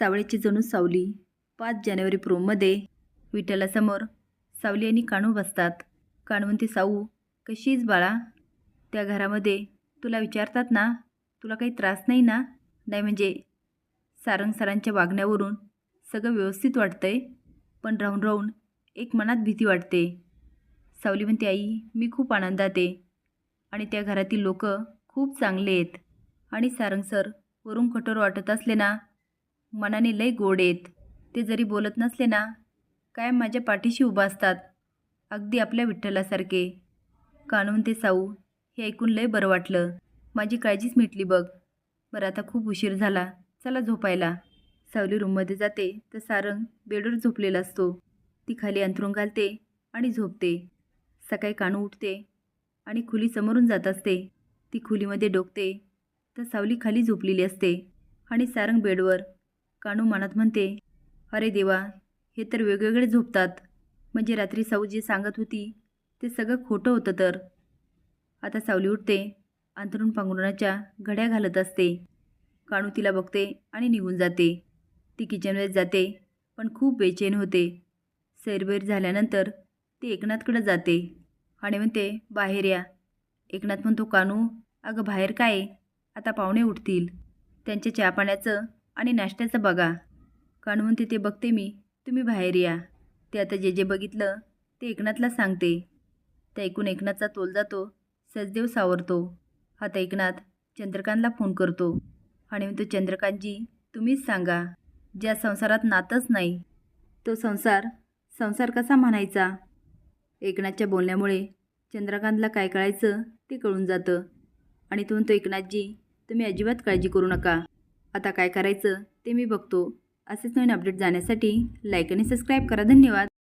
सावळेची जणू सावली. पाच जानेवारी प्रोममध्ये विठ्ठलासमोर सावली आणि काणू बसतात. काणू म्हणते साऊ कशीच बाळा? त्या घरामध्ये तुला विचारतात ना तुला काही त्रास नाही ना? नाही म्हणजे सारंग सरांच्या वागण्यावरून सगळं व्यवस्थित वाटतंय? पण राहून राहून एक मनात भीती वाटते. सावली म्हणते आई मी खूप आनंदात आहे. आणि त्या घरातील लोक खूप चांगले आहेत. आणि सारंग सर वरून कठोर वाटत असले ना मनाने लय गोड आहेत. ते जरी बोलत नसले ना कायम माझ्या पाठीशी उभा असतात अगदी आपल्या विठ्ठलासारखे. कानून ते साऊ हे ऐकून लय बरं वाटलं. माझी काळजीच मिटली बघ. बरं आता खूप उशीर झाला. चला झोपायला. सावली रूममध्ये जाते तर सारंग बेडवर झोपलेला असतो. ती खाली अंथरून घालते आणि झोपते. सकाळी कानू उठते आणि खुली समोरून जात असते. ती खुलीमध्ये डोकते तर सावली खाली झोपलेली असते आणि सारंग बेडवर कानू मनात म्हणते अरे देवा हे तर वेगवेगळे झोपतात. म्हणजे रात्री साऊ जे सांगत होती ते सगळं खोटं होतं तर. आता सावली उठते अंतरून पांघरुणाच्या घड्या घालत असते. काणू तिला बघते आणि निघून जाते. ती किचनवर जाते पण खूप बेचैन होते. सैरबैर झाल्यानंतर ती एकनाथकडं जाते आणि म्हणते बाहेर या. एकनाथ म्हणतो कानू अगं बाहेर काय? आता पाहुणे उठतील. त्यांच्या चहा पाण्याचं आणि नाश्त्याचं बघा. कानू म्हणते ते बघते मी. तुम्ही बाहेर या. ते आता जे जे बघितलं ते एकनाथला सांगते. त्या ऐकून एकनाथचा तोल जातो. सचदेव सावरतो. आता एकनाथ चंद्रकांतला फोन करतो. आणि म्हणतो चंद्रकांतजी तुम्हीच सांगा. ज्या संसारात नातच नाही तो संसार संसार कसा म्हणायचा? एकनाथच्या बोलण्यामुळे चंद्रकांतला काय कळायचं ते कळून जातं. आणि तो म्हणतो एकनाथजी तुम्ही अजिबात काळजी करू नका. आता काय करायचं ते मी बघतो. असेच नवीन अपडेट जाण्यासाठी लाईक आणि सबस्क्राईब करा. धन्यवाद.